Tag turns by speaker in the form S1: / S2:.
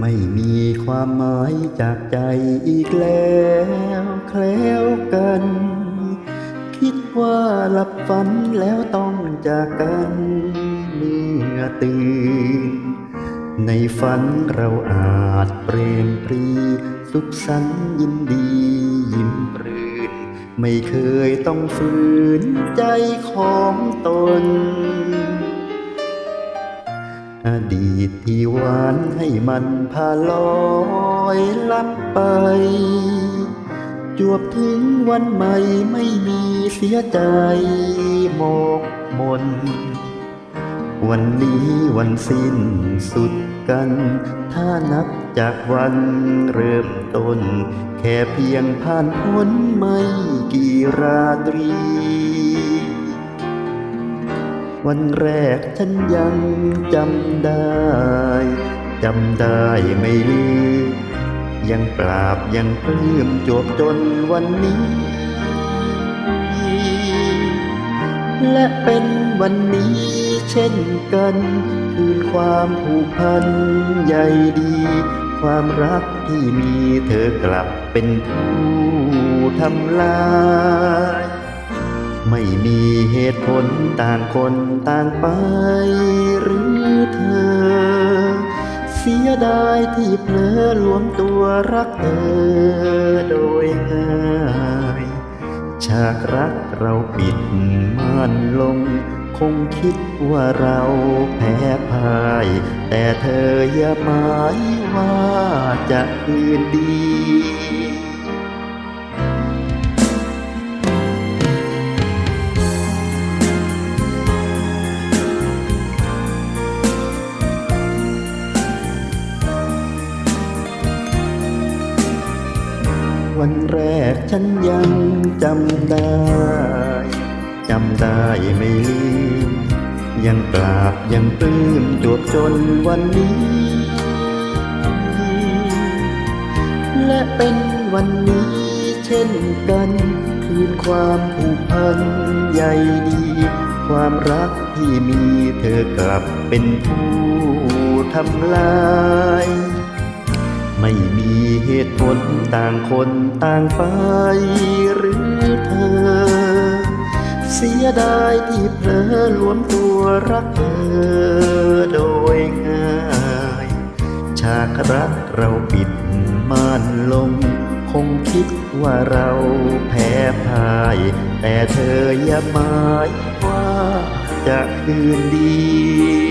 S1: ไม่มีความหมายจากใจอีกแล้วแคล้วกัน คิดว่าหลับฝันแล้วต้องจากกันเมื่อตื่น ในฝันเราอาจเปรมปรี สุขสันต์ยินดียิ้มปรื่นไม่เคยต้องฝืนใจของตน อดีตที่หวานให้มันพาลอยลับไป จวบถึงวันใหม่ไม่มีเสียใจหมกมน วันนี้วันสิ้นสุดกัน ถ้านับจากวันเริ่มต้น แค่เพียงผ่านพ้นไม่กี่ราตรี วันแรกฉันยังจำได้จำได้ไม่ลืมยังปราบยังปลื้มจวบจนวันนี้ และเป็นวันนี้เช่นกัน คืนความผูกพันใหญ่ดี ความรักที่มีเธอกลับเป็นผู้ทำลาย ไม่มีเหตุผลต่างคนต่างไปหรือเธอ เสียดายที่เพลอรวมตัวรักเธอโดยง่ายฉากรักเราปิดม่านลง คงคิดว่าเราแพ้พ่าย แต่เธออย่าหมายว่าจะคืนดี วันแรกฉันยังจำได้ จำได้ไม่ลืม ยังกราบยังปลื้มจวบจนวันนี้ และเป็นวันนี้เช่นกัน คืนความผูกพันใหญ่ดี ความรักที่มีเธอกลับเป็นผู้ทำลาย ไม่มีเหตุผลต่างคนต่างไปหรือเธอ เสียดายที่เพลอรวมตัวรักเธอโดยง่ายฉากรักเราปิดม่านลง คงคิดว่าเราแพ้พ่าย แต่เธออย่าหมายว่าจะคืนดี